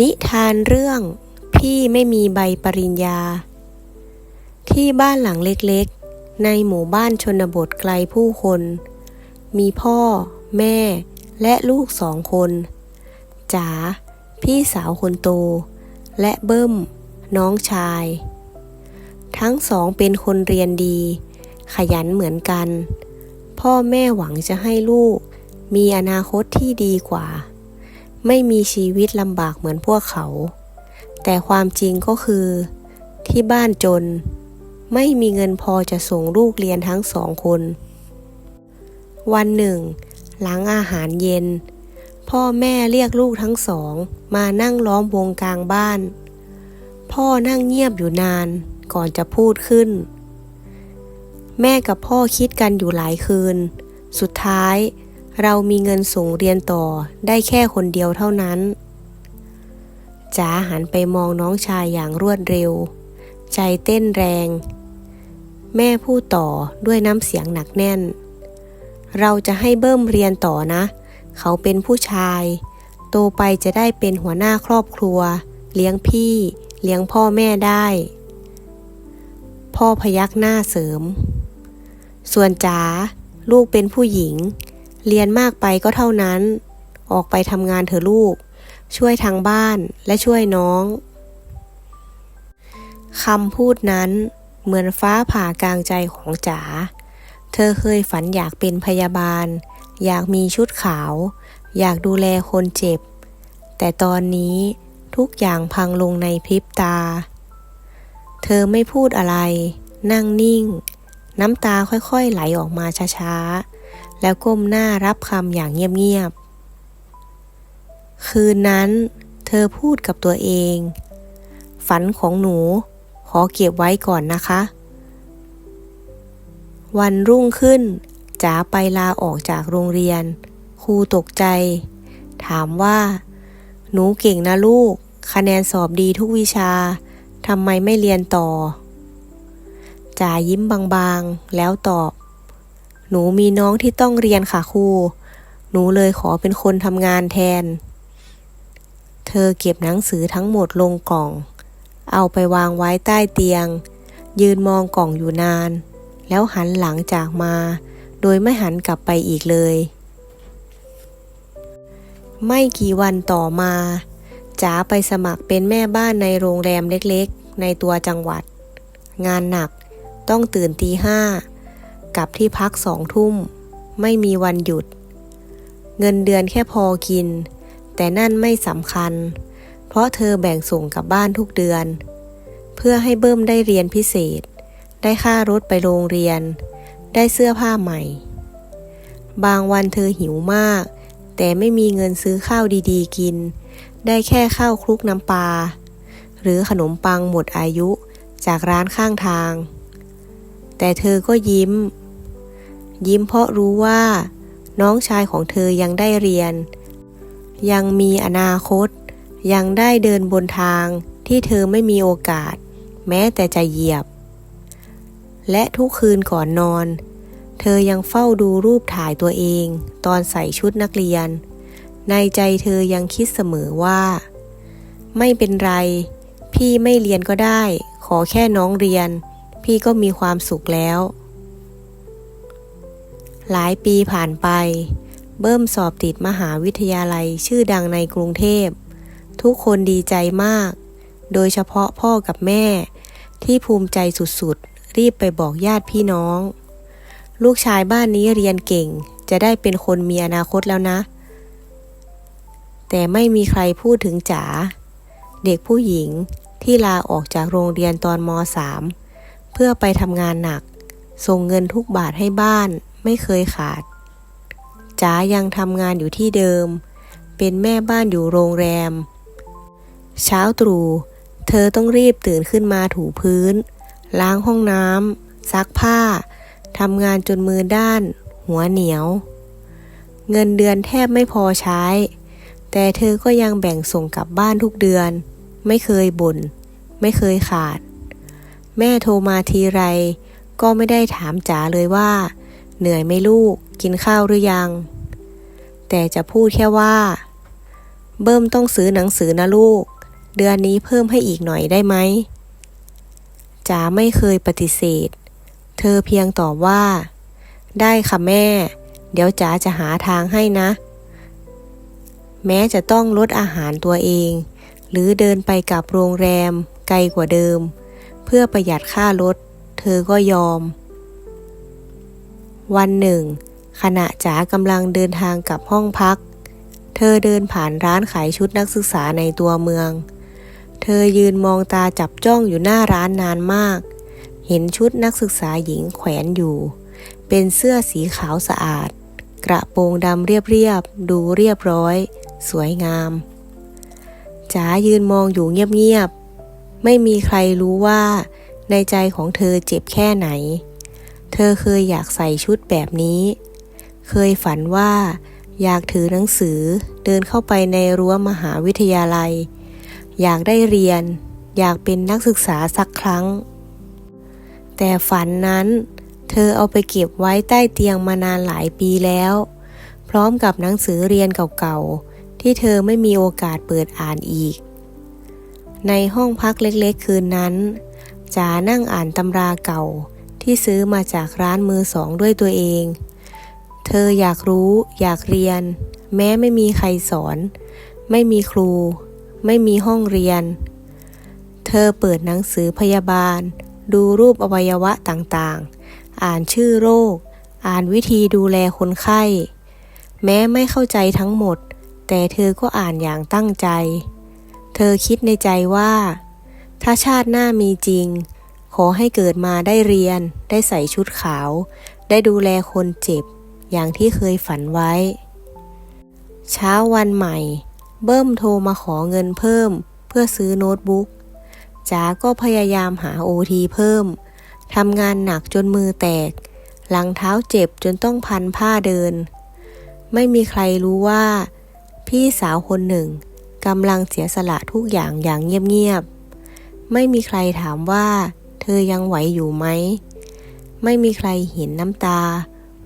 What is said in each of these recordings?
นิทานเรื่องพี่ไม่มีใบปริญญา ที่บ้านหลังเล็กๆ ในหมู่บ้านชนบทไกลผู้คน มีพ่อ แม่ และลูกสองคนจ๋าพี่สาวคนโต และเบิ้ม น้องชาย ทั้งสองเป็นคนเรียนดี ขยันเหมือนกัน พ่อแม่หวังจะให้ลูกมีอนาคตที่ดีกว่า ไม่มีชีวิตลำบากเหมือนพวกเขา แต่ความจริงก็คือ ที่บ้านจน ไม่มีเงินพอจะส่งลูกเรียนทั้งสองคน วันหนึ่ง หลังอาหารเย็น พ่อแม่เรียกลูกทั้งสอง มานั่งล้อมวงกลางบ้าน พ่อนั่งเงียบอยู่นานก่อนจะพูดขึ้น แม่กับพ่อคิดกันอยู่หลายคืน สุดท้าย เรามีเงินส่งเรียนต่อได้แค่คนเดียวเท่านั้นจ๋าหันไปมองน้องชายอย่างรวดเร็ว ใจเต้นแรง แม่พูดต่อด้วยน้ำเสียงหนักแน่น เราจะให้เบิ้มเรียนต่อนะ เขาเป็นผู้ชาย โตไปจะได้เป็นหัวหน้าครอบครัว เลี้ยงพี่ เลี้ยงพ่อแม่ได้ พ่อพยักหน้าเสริม ส่วนจ๋าลูกเป็นผู้หญิง เรียนมากไปก็เท่านั้น ออกไปทำงานเถอะลูก ช่วยทางบ้านและช่วยน้องคำพูดนั้นเหมือนฟ้าผ่ากลางใจของจ๋า เธอเคยฝันอยากเป็นพยาบาล อยากมีชุดขาว อยากดูแลคนเจ็บ แต่ตอนนี้ทุกอย่างพังลงในพริบตา เธอไม่พูดอะไร นั่งนิ่ง น้ำตาค่อยๆไหลออกมาช้าๆ แล้วก้มหน้ารับคำอย่างเงียบๆ คืนนั้น เธอพูดกับตัวเอง ฝันของหนู ขอเก็บไว้ก่อนนะคะ วันรุ่งขึ้นจ๋าไปลาออกจากโรงเรียน ครูตกใจ ถามว่า หนูเก่งนะลูก คะแนนสอบดีทุกวิชาทำไมไม่เรียนต่อจ๋ายิ้มบางๆ แล้วตอบ หนูมีน้องที่ต้องเรียนค่ะครู หนูเลยขอเป็นคนทำงานแทน เธอเก็บหนังสือทั้งหมดลงกล่อง เอาไปวางไว้ใต้เตียง ยืนมองกล่องอยู่นาน แล้วหันหลังจากมา โดยไม่หันกลับไปอีกเลย ไม่กี่วันต่อมาจ๋าไปสมัครเป็นแม่บ้านในโรงแรมเล็กๆ ในตัวจังหวัด งานหนักต้องตื่นตีห้า กลับที่พักสองทุ่ม ไม่มีวันหยุด เงินเดือนแค่พอกิน แต่นั่นไม่สำคัญ เพราะเธอแบ่งส่งกลับบ้านทุกเดือน เพื่อให้เบิ้มได้เรียนพิเศษ ได้ค่ารถไปโรงเรียน ได้เสื้อผ้าใหม่ บางวันเธอหิวมาก แต่ไม่มีเงินซื้อข้าวดีๆกิน ได้แค่ข้าวคลุกน้ำปลาหรือขนมปังหมดอายุจากร้านข้างทาง แต่เธอก็ยิ้ม ยิ้มเพราะรู้ว่า น้องชายของเธอยังได้เรียน ยังมีอนาคต ยังได้เดินบนทางที่เธอไม่มีโอกาส แม้แต่จะเหยียบ และทุกคืนก่อนนอน เธอยังเฝ้าดูรูปถ่ายตัวเอง ตอนใส่ชุดนักเรียน ในใจเธอยังคิดเสมอว่า ไม่เป็นไร พี่ไม่เรียนก็ได้ ขอแค่น้องเรียน พี่ก็มีความสุขแล้ว หลายปีผ่านไป เบิ้มสอบติดมหาวิทยาลัยชื่อดังในกรุงเทพ ทุกคนดีใจมาก โดยเฉพาะพ่อกับแม่ ที่ภูมิใจสุดๆ รีบไปบอกญาติพี่น้อง ลูกชายบ้านนี้เรียนเก่ง จะได้เป็นคนมีอนาคตแล้วนะ แต่ไม่มีใครพูดถึงจ๋า เด็กผู้หญิงที่ลาออกจากโรงเรียนตอนม .3 เพื่อไปทำงานหนัก ส่งเงินทุกบาทให้บ้าน ไม่เคยขาดจ๋ายังทำงานอยู่ที่เดิม เป็นแม่บ้านอยู่โรงแรม เช้าตรู่เธอต้องรีบตื่นขึ้นมาถูพื้น ล้างห้องน้ำซักผ้าทำงานจนมือด้าน หัวเหนียว เงินเดือนแทบไม่พอใช้ แต่เธอก็ยังแบ่งส่งกลับบ้านทุกเดือน ไม่เคยบน่น ไม่เคยขาด แม่โทรมาทีไร ก็ไม่ได้ถามจ๋าเลยว่า เหนื่อยไหมลูก กินข้าวหรือยัง แต่จะพูดแค่ว่า เบิ้มต้องซื้อหนังสือนะลูก เดือนนี้เพิ่มให้อีกหน่อยได้ไหมจ๋าไม่เคยปฏิเสธ เธอเพียงตอบว่า ได้ค่ะแม่ เดี๋ยวจ๋าจะหาทางให้นะ แม้จะต้องลดอาหารตัวเอง หรือเดินไปกับโรงแรม ไกลกว่าเดิม เพื่อประหยัดค่ารถ เธอก็ยอม วันหนึ่ง ขณะจ๋ากำลังเดินทางกลับห้องพัก เธอเดินผ่านร้านขายชุดนักศึกษาในตัวเมือง เธอยืนมองตาจับจ้องอยู่หน้าร้านนานมาก เห็นชุดนักศึกษาหญิงแขวนอยู่ เป็นเสื้อสีขาวสะอาด กระโปรงดำเรียบๆ ดูเรียบร้อย สวยงามจ๋ายืนมองอยู่เงียบๆ ไม่มีใครรู้ว่า ในใจของเธอเจ็บแค่ไหน เธอเคยอยากใส่ชุดแบบนี้ เคยฝันว่า อยากถือหนังสือ เดินเข้าไปในรั้วมหาวิทยาลัย อยากได้เรียน อยากเป็นนักศึกษาสักครั้ง แต่ฝันนั้น เธอเอาไปเก็บไว้ใต้เตียงมานานหลายปีแล้ว พร้อมกับหนังสือเรียนเก่าๆ ที่เธอไม่มีโอกาสเปิดอ่านอีก ในห้องพักเล็กๆคืนนั้นจ๋านั่งอ่านตำราเก่า ที่ซื้อมาจากร้านมือสองด้วยตัวเอง เธออยากรู้ อยากเรียน แม้ไม่มีใครสอน ไม่มีครู ไม่มีห้องเรียน เธอเปิดหนังสือพยาบาล ดูรูปอวัยวะต่างๆ อ่านชื่อโรค อ่านวิธีดูแลคนไข้ แม้ไม่เข้าใจทั้งหมด แต่เธอก็อ่านอย่างตั้งใจ เธอคิดในใจว่า ถ้าชาติหน้ามีจริง ขอให้เกิดมาได้เรียน ได้ใส่ชุดขาว ได้ดูแลคนเจ็บ อย่างที่เคยฝันไว้ เช้าวันใหม่ เบิ้มโทรมาขอเงินเพิ่ม เพื่อซื้อโน้ตบุ๊กจ๋าก็พยายามหาโอทีเพิ่มทำงานหนักจนมือแตก หลังเท้าเจ็บจนต้องพันผ้าเดิน ไม่มีใครรู้ว่า พี่สาวคนหนึ่งกำลังเสียสละทุกอย่างอย่างเงียบๆไม่มีใครถามว่า ธอยังไหวอยู่ไหม ไม่มีใครเห็นน้ำตา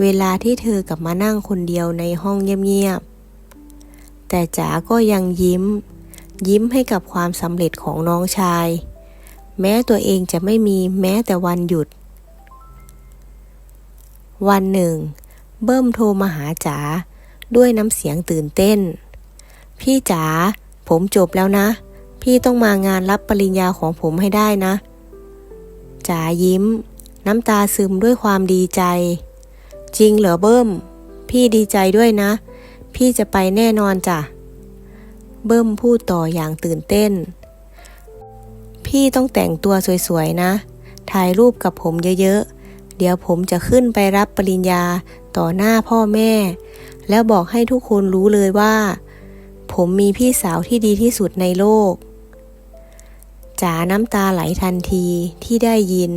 เวลาที่เธอกลับมานั่งคนเดียวในห้องเงียบๆ แต่จ๋าก็ยังยิ้ม ยิ้มให้กับความสำเร็จของน้องชาย แม้ตัวเองจะไม่มีแม้แต่วันหยุด วันหนึ่ง เบิ้มโทรมาหาจ๋าด้วยน้ำเสียงตื่นเต้น พี่จ๋าผมจบแล้วนะ พี่ต้องมางานรับปริญญาของผมให้ได้นะ จ๋ายิ้ม น้ำตาซึมด้วยความดีใจ จริงเหรอเบิ้ม พี่ดีใจด้วยนะ พี่จะไปแน่นอนจ้ะ เบิ้มพูดต่ออย่างตื่นเต้น พี่ต้องแต่งตัวสวยๆนะ ถ่ายรูปกับผมเยอะๆ เดี๋ยวผมจะขึ้นไปรับปริญญาต่อหน้าพ่อแม่ แล้วบอกให้ทุกคนรู้เลยว่า ผมมีพี่สาวที่ดีที่สุดในโลก จ๋าน้ำตาไหลทันทีที่ได้ยิน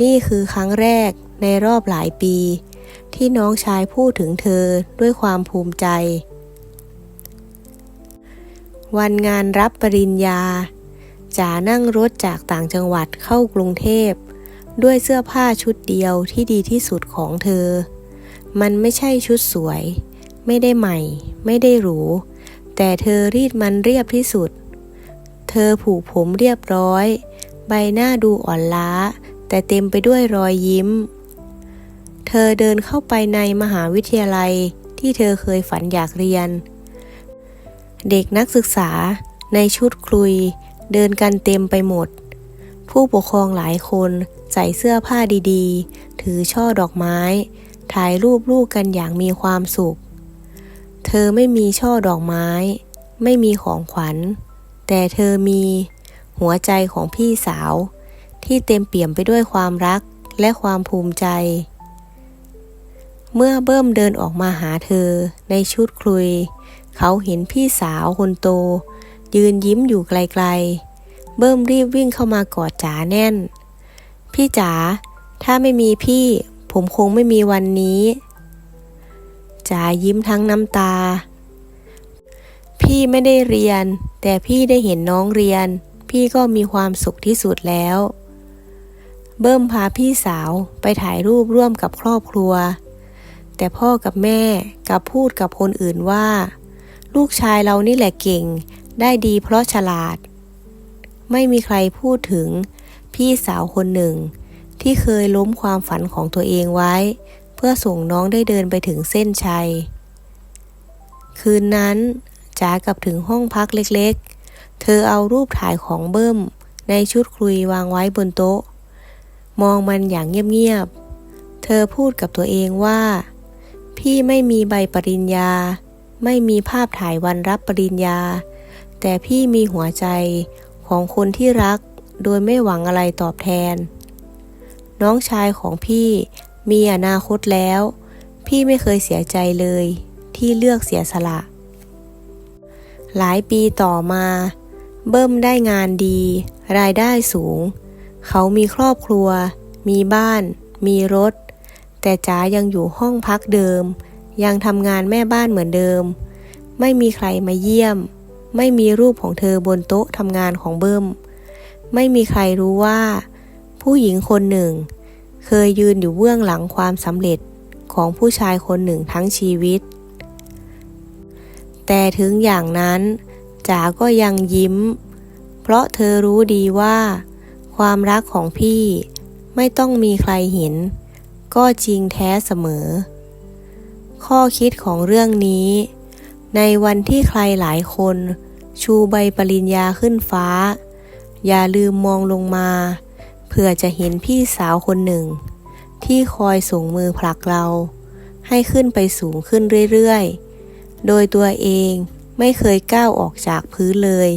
นี่คือครั้งแรกในรอบหลายปี ที่น้องชายพูดถึงเธอด้วยความภูมิใจ วันงานรับปริญญาจ๋านั่งรถจากต่างจังหวัดเข้ากรุงเทพ ด้วยเสื้อผ้าชุดเดียวที่ดีที่สุดของเธอ มันไม่ใช่ชุดสวย ไม่ได้ใหม่ ไม่ได้หรู แต่เธอรีดมันเรียบที่สุด เธอผูกผมเรียบร้อย ใบหน้าดูอ่อนล้า แต่เต็มไปด้วยรอยยิ้ม เธอเดินเข้าไปในมหาวิทยาลัยที่เธอเคยฝันอยากเรียน เด็กนักศึกษาในชุดคลุย เดินกันเต็มไปหมด ผู้ปกครองหลายคนใส่เสื้อผ้าดีๆ ถือช่อดอกไม้ ถ่ายรูปลูกกันอย่างมีความสุข เธอไม่มีช่อดอกไม้ ไม่มีของขวัญ แต่เธอมีหัวใจของพี่สาว ที่เต็มเปี่ยมไปด้วยความรักและความภูมิใจ เมื่อเบิ้มเดินออกมาหาเธอในชุดคลุย เขาเห็นพี่สาวคนโต ยืนยิ้มอยู่ไกลๆ เบิ้มรีบวิ่งเข้ามากอดจ๋าแน่น พี่จ๋าถ้าไม่มีพี่ ผมคงไม่มีวันนี้จ๋ายิ้มทั้งน้ำตา พี่ไม่ได้เรียน แต่พี่ได้เห็นน้องเรียน พี่ก็มีความสุขที่สุดแล้ว เบิ้มพาพี่สาวไปถ่ายรูปร่วมกับครอบครัว แต่พ่อกับแม่กลับพูดกับคนอื่นว่า ลูกชายเรานี่แหละเก่ง ได้ดีเพราะฉลาด ไม่มีใครพูดถึงพี่สาวคนหนึ่ง ที่เคยล้มความฝันของตัวเองไว้ เพื่อส่งน้องได้เดินไปถึงเส้นชัย คืนนั้น จ๋ากลับถึงห้องพักเล็กๆ เธอเอารูปถ่ายของเบิ้ม ในชุดคุยวางไว้บนโต๊ะ มองมันอย่างเงียบๆ เธอพูดกับตัวเองว่า พี่ไม่มีใบปริญญา ไม่มีภาพถ่ายวันรับปริญญา แต่พี่มีหัวใจของคนที่รัก โดยไม่หวังอะไรตอบแทน น้องชายของพี่มีอนาคตแล้ว พี่ไม่เคยเสียใจเลย ที่เลือกเสียสละ หลายปีต่อมา เบิ้มได้งานดี รายได้สูง เขามีครอบครัว มีบ้าน มีรถ แต่จ๋ายังอยู่ห้องพักเดิม ยังทำงานแม่บ้านเหมือนเดิม ไม่มีใครมาเยี่ยม ไม่มีรูปของเธอบนโต๊ะทำงานของเบิ้ม ไม่มีใครรู้ว่า ผู้หญิงคนหนึ่ง เคยยืนอยู่เบื้องหลังความสำเร็จของผู้ชายคนหนึ่งทั้งชีวิต แต่ถึงอย่างนั้นจ๋าก็ยังยิ้ม เพราะเธอรู้ดีว่า ความรักของพี่ไม่ต้องมีใครเห็น ก็จริงแท้เสมอ ข้อคิดของเรื่องนี้ ในวันที่ใครหลายคน ชูใบปริญญาขึ้นฟ้า อย่าลืมมองลงมา เพื่อจะเห็นพี่สาวคนหนึ่ง ที่คอยส่งมือผลักเรา ให้ขึ้นไปสูงขึ้นเรื่อยๆ โดยตัวเองไม่เคยก้าวออกจากพื้นเลย